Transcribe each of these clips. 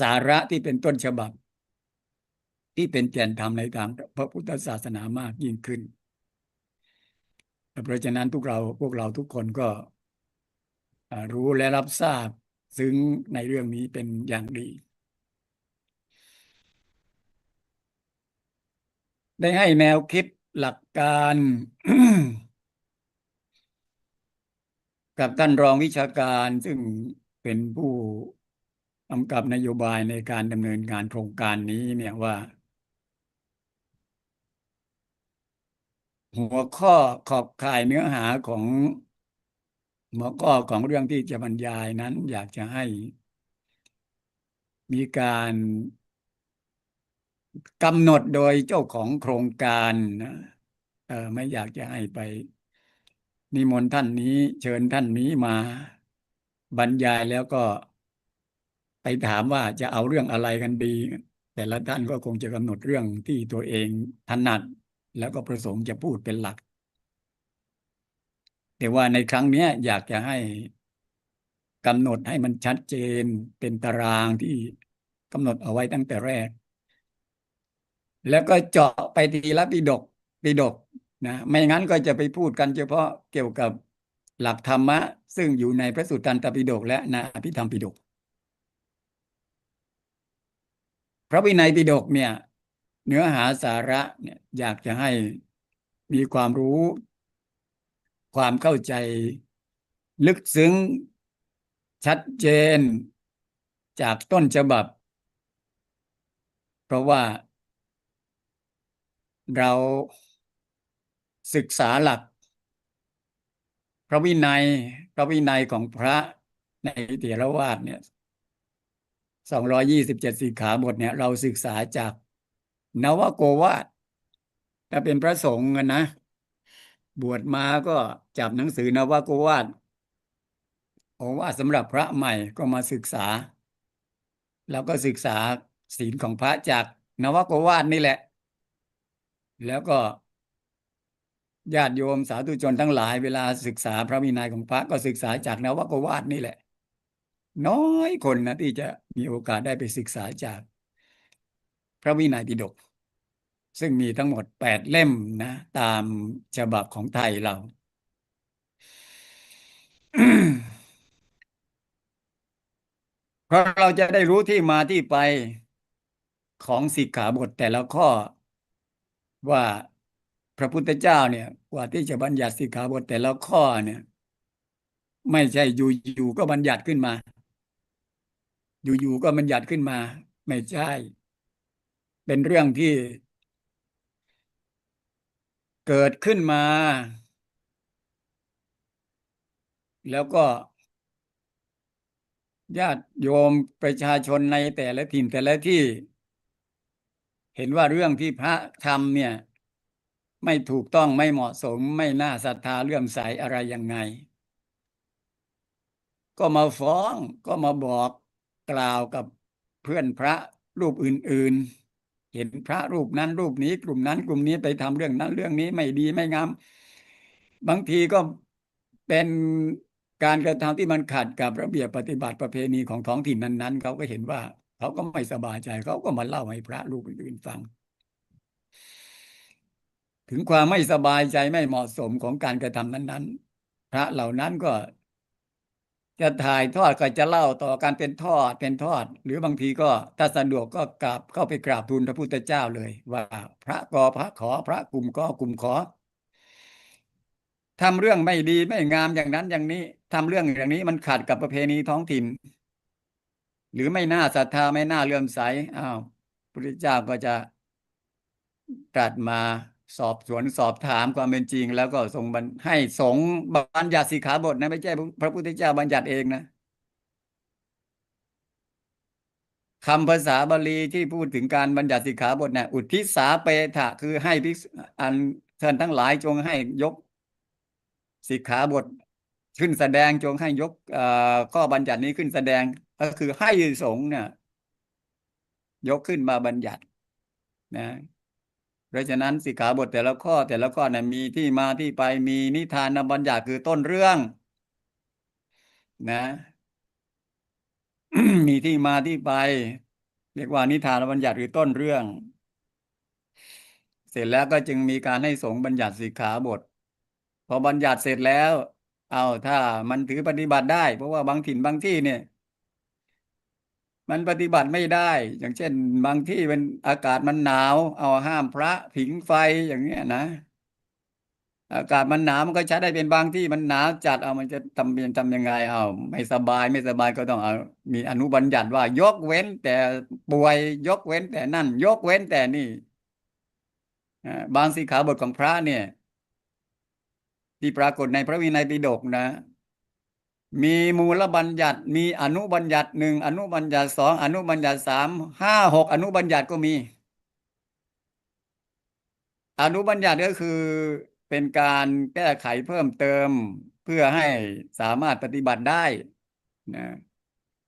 สาระที่เป็นต้นฉบับ ที่เป็นแก่นธรรมในทางพระพุทธศาสนามากยิ่งขึ้น เพราะฉะนั้นทุกเราพวกเราทุกคนก็รู้และรับทราบซึ้งในเรื่องนี้เป็นอย่างดี ได้ให้แนวคิดหลักการกับท่านรองวิชาการซึ่งเป็นผู้ กำกับนโยบายในการดำเนินงานโครงการนี้เนี่ยว่า หัวข้อขอบข่ายเนื้อหาของหัวข้อของเรื่องที่จะบรรยายนั้น อยากจะให้ มีการกำหนดโดยเจ้าของโครงการนะเออไม่อยากจะให้ไปนิมนต์ท่านนี้ เชิญท่านนี้มาบรรยายแล้วก็ ไปถามว่าจะเอาเรื่องอะไรกันดี แต่ละท่านก็คงจะกำหนดเรื่องที่ตัวเองถนัด แล้วก็ประสงค์จะพูดเป็นหลัก แต่ว่าในครั้งนี้อยากจะให้กำหนดให้มันชัดเจนเป็นตารางที่กำหนดเอาไว้ตั้งแต่แรก แล้วก็เจาะไปทีละปิฎกปิฎกนะไม่งั้นก็จะไปพูดกันเฉพาะเกี่ยวกับหลักธรรมะ ซึ่งอยู่ในพระสุตตันตปิฎกและนาอภิธรรมปิฎก พระวินัยปิฎกเนี่ย เนื้อหาสาระเนี่ยอยากจะให้มีความรู้ ความเข้าใจ ลึกซึ้ง ชัดเจน จากต้นฉบับ เพราะว่า เราศึกษาหลัก พระวินัยพระวินัยของพระในเถรวาทเนี่ย สองร้อยี่สิบเจ็ดสิกขาบทเนี่ย เราศึกษาจากนวโกวาทถ้าเป็นพระสงฆ์กันนะ บวชมาก็จับหนังสือนวโกวาทโอวาสำหรับพระใหม่ก็มาศึกษา แล้วก็ศึกษาศีลของพระจากนวโกวาทนี่แหละ แล้วก็ญาติโยมสาธุชนทั้งหลายเวลาศึกษาพระวินัยของพระก็ศึกษาจากนวโกวาทนี่แหละ น้อยคนนะที่จะมีโอกาสได้ไปศึกษาจากพระวินัยปิฎกซึ่งมีทั้งหมดแปดเล่มนะ ตามฉบับของไทยเรา เพราะเราจะได้รู้ที่มาที่ไปของสิกขาบทแต่ละข้อ ว่าพระพุทธเจ้าเนี่ยกว่าที่จะบัญญัติสิกขาบทแต่ละข้อเนี่ย ไม่ใช่อยู่ๆก็บัญญัติขึ้นมา อยู่ๆก็บัญญัติขึ้นมา ไม่ใช่ เป็นเรื่องที่ เกิดขึ้นมา แล้วก็ ญาติโยมประชาชนในแต่ละถิ่นแต่ละที่ เห็นว่าเรื่องที่พระทำเนี่ย ไม่ถูกต้องไม่เหมาะสม ไม่น่าศรัทธาเลื่อมใสอะไรยังไง ก็มาฟ้องก็มาบอก กล่าวกับเพื่อนพระรูปอื่น ๆ เห็นพระรูปนั้นรูปนี้ กลุ่มนั้นกลุ่มนี้ไปทำเรื่องนั้นเรื่องนี้ไม่ดีไม่งาม บางทีก็เป็นการกระทำที่มันขัดกับระเบียบปฏิบัติประเพณีของท้องถิ่นนั้น ๆ เขาก็เห็นว่า เขาก็ไม่สบายใจ เขาก็มาเล่าให้พระรูปอื่นๆฟัง ถึงความไม่สบายใจไม่เหมาะสมของการกระทำนั้น ๆ พระเหล่านั้นก็ จะถ่ายทอดก็จะเล่าต่อการเป็นทอดเป็นทอด หรือบางทีก็ถ้าสะดวกก็กราบเข้าไปกราบทูลพระพุทธเจ้าเลย ว่า พระกอพระขอพระกลุ่มก็กลุ่มขอทำเรื่องไม่ดีไม่งามอย่างนั้นอย่างนี้ทำเรื่องอย่างนี้มันขัดกับประเพณีท้องถิ่น หรือไม่น่าศรัทธาไม่น่าเลื่อมใสอ้าวพระพุทธเจ้าก็จะตรัสมา สอบสวนสอบถามความเป็นจริง แล้วก็ทรงบัญให้สงบัญญัติสิกขาบทนะไม่ใช่พระพุทธเจ้าบัญญัติเองนะคำภาษาบาลีที่พูดถึงการบัญญัติสิกขาบทเนี่ยอุทิศสาเปทะคือให้ภิกษุอันท่านทั้งหลายจงให้ยกสิกขาบท ขึ้นแสดงจงให้ยกข้อบัญญัตินี้ขึ้นแสดงก็คือให้สงฆ์เนี่ยยกขึ้นมาบัญญัตินะ เพราะฉะนั้นสิกขาบทแต่ละข้อแต่ละข้อเนี่ยมีที่มาที่ไปมีนิทานบัญญัติคือต้นเรื่อง นะ มีที่มาที่ไป เรียกว่านิทานบัญญัติหรือต้นเรื่อง เสร็จแล้วก็จึงมีการให้สงบัญญัติสิกขาบท พอบัญญัติเสร็จแล้ว เอาถ้ามันถือปฏิบัติได้ เพราะว่าบางถิ่นบางที่เนี่ย มันปฏิบัติไม่ได้ อย่างเช่น บางที่เป็นอากาศมันหนาว เอาห้ามพระผิงไฟอย่างเงี้ยนะ อากาศมันหนาวมันก็ใช้ได้เป็นบางที่มันหนาวจัดเอามันจะทำเป็นทำยังไงเอาไม่สบายไม่สบายก็ต้องเอามีอนุบัญญัติว่า ยกเว้นแต่ป่วยยกเว้นแต่นั่น ยกเว้นแต่นี่บางสิกขาบทของพระเนี่ย ที่ปรากฏในพระวินัยปิฎกนะ มีมูลบัญญัติ มีอนุบัญญัติหนึ่งอนุบัญญัติสองอนุบัญญัติสามห้าหกอนุบัญญัติก็มี อนุบัญญัติก็คือเป็นการแก้ไขเพิ่มเติมเพื่อให้สามารถปฏิบัติได้นะ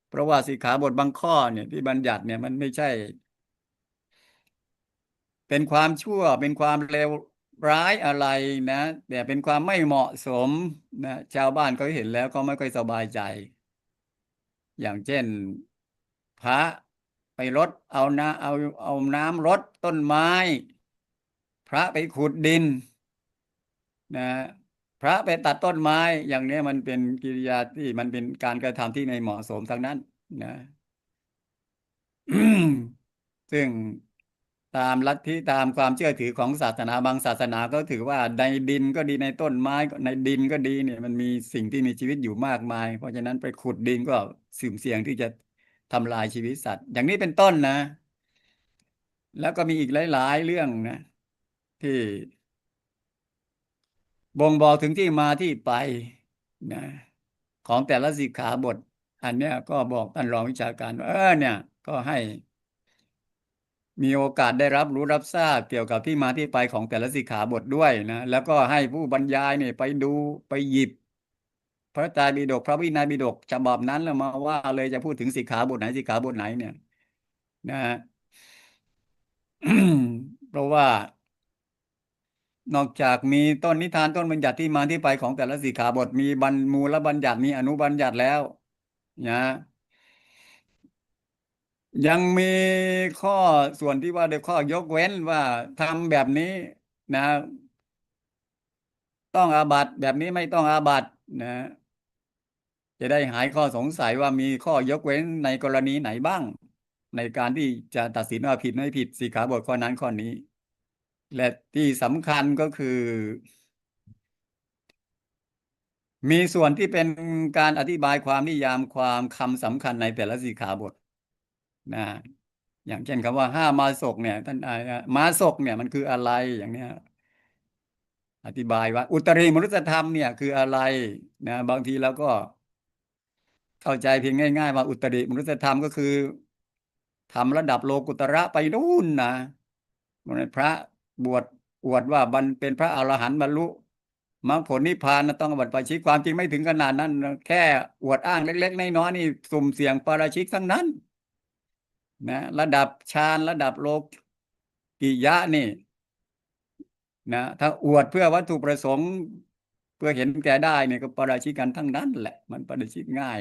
เพราะว่าสิกขาบทบางข้อเนี่ยที่บัญญัติเนี่ยมันไม่ใช่ เป็นความชั่วเป็นความเลว ร้ายอะไรนะ แต่เป็นความไม่เหมาะสมนะชาวบ้านเขาเห็นแล้วก็ไม่ค่อยสบายใจ อย่างเช่น พระไปรดเอาน้ำเอาเอาน้ำรดต้นไม้ พระไปขุดดินนะพระไปตัดต้นไม้ อย่างนี้มันเป็นกิริยาที่มันเป็นการกระทำที่ไม่เหมาะสมทั้งนั้นนะซึ่ง ตามลัทธิตามความเชื่อถือของศาสนาบางศาสนาก็ถือว่าในดินก็ดีในต้นไม้ในดินก็ดีเนี่ยมันมีสิ่งที่มีชีวิตอยู่มากมาย เพราะฉะนั้นไปขุดดินก็สุ่มเสี่ยงที่จะทำลายชีวิตสัตว์ อย่างนี้เป็นต้นนะ แล้วก็มีอีกหลาย ๆ เรื่องนะ ที่บ่งบอกถึงที่มาที่ไปนะของแต่ละสิกขาบท อันเนี้ยก็บอกท่านรองวิชาการว่าเออเนี่ย ก็ให้ มีโอกาสได้รับรู้รับทราบเกี่ยวกับที่มาที่ไปของแต่ละสิกขาบทด้วยนะแล้วก็ให้ผู้บรรยายเนี่ยไปดูไปหยิบ พระไตรปิฎกพระวินัยปิฎกฉบับนั้นแล้วมาว่าเลยจะพูดถึงสิกขาบทไหนสิกขาบทไหนเนี่ยนะฮะเพราะว่านอกจากมีต้นนิทานต้นบัญญัติที่มาที่ไปของแต่ละสิกขาบทมีบรรมูลบัญญัติมีอนุบัญญัติแล้วนะ ยังมีข้อส่วนที่ว่าในข้อยกเว้นว่าทำแบบนี้นะ ต้องอาบัติแบบนี้ไม่ต้องอาบัตินะ จะได้หายข้อสงสัยว่ามีข้อยกเว้นในกรณีไหนบ้าง ในการที่จะตัดสินว่าผิดไม่ผิดสิกขาบทข้อนั้นข้อนี้ และที่สำคัญก็คือ มีส่วนที่เป็นการอธิบายความนิยามความคำสำคัญในแต่ละสิกขาบท นะอย่างเช่นคำว่าห้ามาศกเนี่ย ท่านอ่ามาศกเนี่ยมันคืออะไรอย่างเนี้ยอธิบายว่า อุตริมนุสธรรมเนี่ย คืออะไรนะบางทีเราก็ เข้าใจเพียงง่ายๆว่าอุตริมนุสธรรมก็คือทำระดับโลกุตระไปนู่นนะพระบวชอวดว่าบันเป็นพระอรหันต์บรรลุมรรคผลนิพพานนะต้องบัติปาชิกความจริงไม่ถึงขนาดนั้น แค่อวดอ้างเล็ก ๆ น้อยๆนี่สุ่มเสี่ยงปาราชิกทั้งนั้น นะระดับฌานระดับโลกิยะนี่นะถ้าอวดเพื่อวัตถุประสงค์ เพื่อเห็นแก่ได้เนี่ยก็ปราชิกกันทั้งนั้นแหละ มันปราชิกง่าย